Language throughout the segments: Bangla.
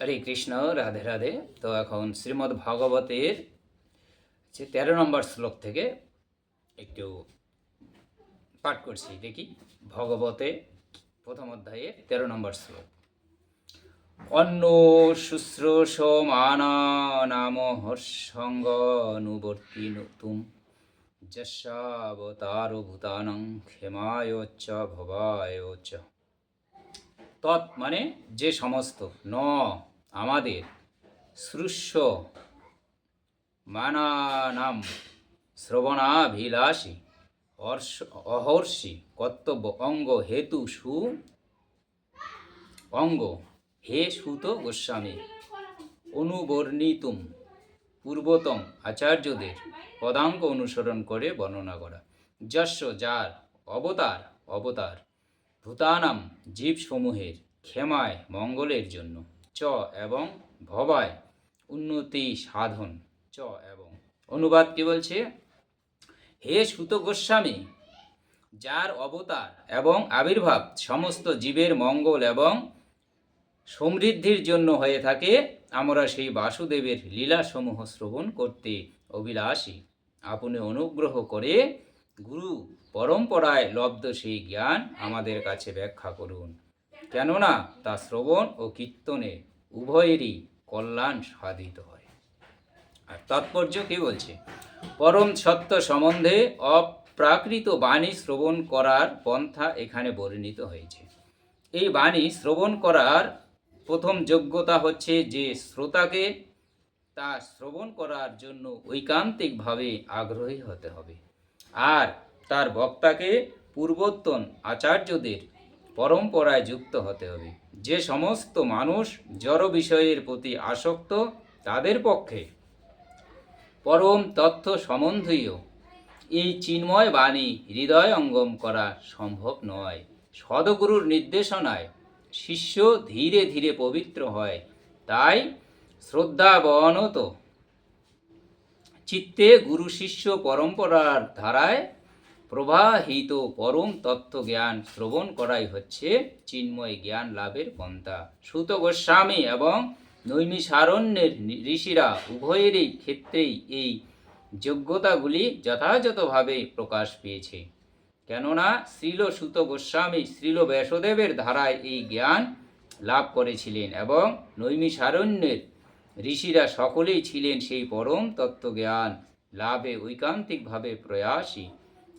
হরে কৃষ্ণ, রাধে রাধে। তো এখন শ্রীমদ্ ভাগবতের যে তেরো নম্বর শ্লোক থেকে একটু পাঠ করছি। দেখি, ভগবতে প্রথম অধ্যায়ে তেরো নম্বর শ্লোক। অন্ন শুশ্রূষ মানা নাম হর্ষঙ্গনুবর্তী তুম যশাবতার ভূতানং ক্ষেমায় চ, ভবায় চ। তৎ মানে যে সমস্ত, ন, আমাদের শ্রুষ্য মানানাম, শ্রবণাভিলাষী, অর্ষ, অহর্ষি, কর্তব্য, অঙ্গ, হেতু, সু, অঙ্গ, হে সুত গোস্বামী, অনুবর্ণিতুম, পূর্বতম আচার্যদের পদাঙ্ক অনুসরণ করে বর্ণনা করা। যস্য যার, অবতার অবতার ভূতানাম জীবসমূহের ক্ষেমায় মঙ্গলের জন্য। চ এবং ভবায় উন্নতি সাধন। চ এবং অনুবাদ কি বলছে? হে সুত গোস্বামী, যার অবতার এবং আবির্ভাব সমস্ত জীবের মঙ্গল এবং সমৃদ্ধির জন্য হয়ে থাকে, আমরা সেই বাসুদেবের লীলাসমূহ শ্রবণ করতে অভিলাষী। আপনি অনুগ্রহ করে গুরু পরম্পরায় লব্ধ সেই জ্ঞান আমাদের কাছে ব্যাখ্যা করুন। কেননা তা শ্রবণ ও কীর্তনে উভয়েরই কল্যাণ সাধিত হয়। আর তাৎপর্য কি বলছে? পরম সত্য সম্বন্ধে অপ্রাকৃত বাণী শ্রবণ করার পন্থা এখানে বর্ণিত হয়েছে। এই বাণী শ্রবণ করার প্রথম যোগ্যতা হচ্ছে যে শ্রোতাকে তা শ্রবণ করার জন্য ঐকান্তিকভাবে আগ্রহী হতে হবে। আর তার বক্তাকে পূর্বোত্তন আচার্যদের পরম্পরায় যুক্ত হতে হবে। যে সমস্ত মানুষ জড় বিষয়ের প্রতি আসক্ত, তাদের পক্ষে পরম তথ্য সম্বন্ধীয় এই চিন্ময় বাণী হৃদয় অঙ্গম করা সম্ভব নয়। সদগুরুর নির্দেশনায় শিষ্য ধীরে ধীরে পবিত্র হয়। তাই শ্রদ্ধাবনত চিত্তে গুরু শিষ্য পরম্পরার ধারায় প্রবাহিত পরম তত্ত্ব জ্ঞান শ্রবণ করাই হচ্ছে চিন্ময় জ্ঞান লাভের পন্থা। সুত গোস্বামী এবং নৈমিষারণ্যের ঋষিরা উভয়েরই ক্ষেত্রেই এই যোগ্যতাগুলি যথাযথভাবে প্রকাশ পেয়েছে। কেননা শ্রীল সুত গোস্বামী শ্রীল ব্যাসদেবের ধারায় এই জ্ঞান লাভ করেছিলেন এবং নৈমিষারণ্যের ঋষিরা সকলেই ছিলেন সেই পরম তত্ত্বজ্ঞান। লাভে ঐকান্তিকভাবে প্রয়াসী।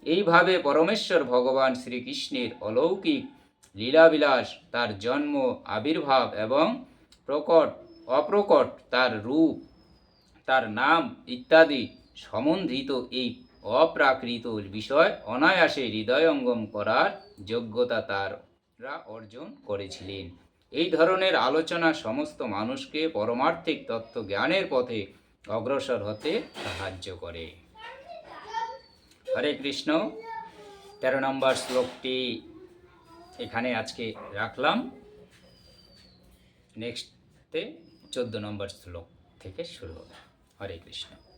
এইভাবে পরমেশ্বর ভগবান শ্রীকৃষ্ণের অলৌকিক লীলাবিলাস, তার জন্ম, আবির্ভাব এবং প্রকট, অপ্রকট তার রূপ, তার নাম ইত্যাদি সম্বন্ধিত এই অপ্রাকৃত বিষয় অনায়াসে হৃদয়ঙ্গম করার যোগ্যতা তারা অর্জন করেছিলেন। এই ধরনের আলোচনা সমস্ত মানুষকে পরমার্থিক তত্ত্ব জ্ঞানের পথে অগ্রসর হতে সাহায্য করে। হরে কৃষ্ণ। তেরো নম্বর শ্লোকটি এখানে আজকে রাখলাম। নেক্সটে চোদ্দ নম্বর শ্লোক থেকে শুরু হবে। হরে কৃষ্ণ।